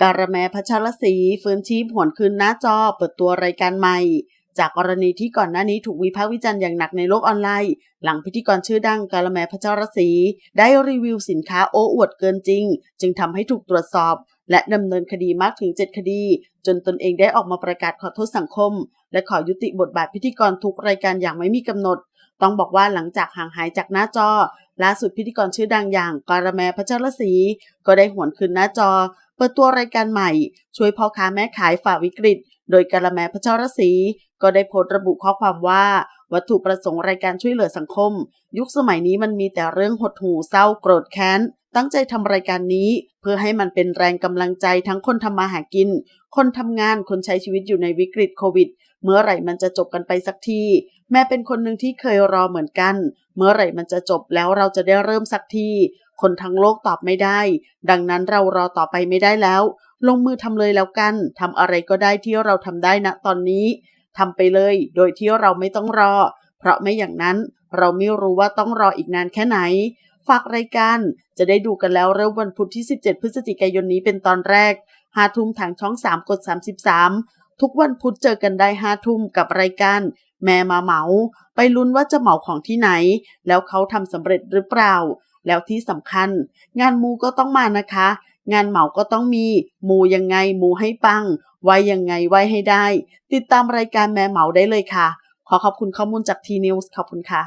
การะแมพัชรศรีฟื้นชีพหวนคืนหน้าจอเปิดตัวรายการใหม่ จากกรณีที่ก่อนหน้านี้ถูกวิพากษ์วิจารณ์อย่างหนักในโลกออนไลน์ หลังพิธีกรชื่อดังการะแมพัชรศรีได้รีวิวสินค้าโอ้อวดเกินจริง จึงทำให้ถูกตรวจสอบ และดำเนินคดีมากถึง 7 คดี จนตนเองได้ออกมาประกาศขอโทษสังคม และขอยุติบทบาทพิธีกรทุกรายการอย่างไม่มีกำหนด ต้องบอกว่าหลังจากห่างหายจากหน้าจอล่าสุดพิธีกรชื่อดังอย่างการะแมพัชรศรีก็ได้หวนคืนหน้าจอ ปิดตัวรายการใหม่ ช่วยพ่อค้าแม่ขายฝ่าวิกฤต โดยการะแมพัชรศรีก็ได้โพสต์ระบุข้อความว่า วัตถุประสงค์รายการช่วยเหลือสังคม ยุคสมัยนี้มันมีแต่เรื่องหดหู่เศร้าโกรธแค้น ตั้งใจทำรายการนี้ เพื่อให้มันเป็นแรงกำลังใจทั้งคนทำมาหากิน คนทำงานคนใช้ชีวิตอยู่ในวิกฤตโควิด เมื่อไหร่มันจะจบกันไปสักที แม่เป็นคนหนึ่งที่เคยรอเหมือนกัน เมื่อไหร่มันจะจบแล้วเราจะได้เริ่มสักที คนทั้งโลกตอบไม่ได้ ดังนั้นเรารอต่อไปไม่ได้แล้ว ลงมือทำเลยแล้วกันทำอะไรก็ได้ที่เราทำได้ณตอนนี้ทำไปเลย โดยที่เราไม่ต้องรอ เพราะไม่อย่างนั้นเราไม่รู้ว่าต้องรออีกนานแค่ไหน ฝากรายการจะได้ดูกันแล้วเริ่มวันพุธที่ 17 พฤศจิกายนนี้เป็นตอนแรกหาทุ่มทางช่อง 3 กด 33 ทุกวันพุธเจอกันได้ห้าทุ่มกับรายการแม่มาเหมา ไปลุ้นว่าจะเหมาของที่ไหน แล้วเขาทำสำเร็จหรือเปล่า แล้วที่สำคัญ งานมูก็ต้องมานะคะ งานเหมาก็ต้องมี มูยังไงมูให้ปัง ไว้ยังไงไว้ให้ได้ ติดตามรายการแม่เหมาได้เลยค่ะ ขอขอบคุณข้อมูลจากทีนิวส์ขอบคุณค่ะ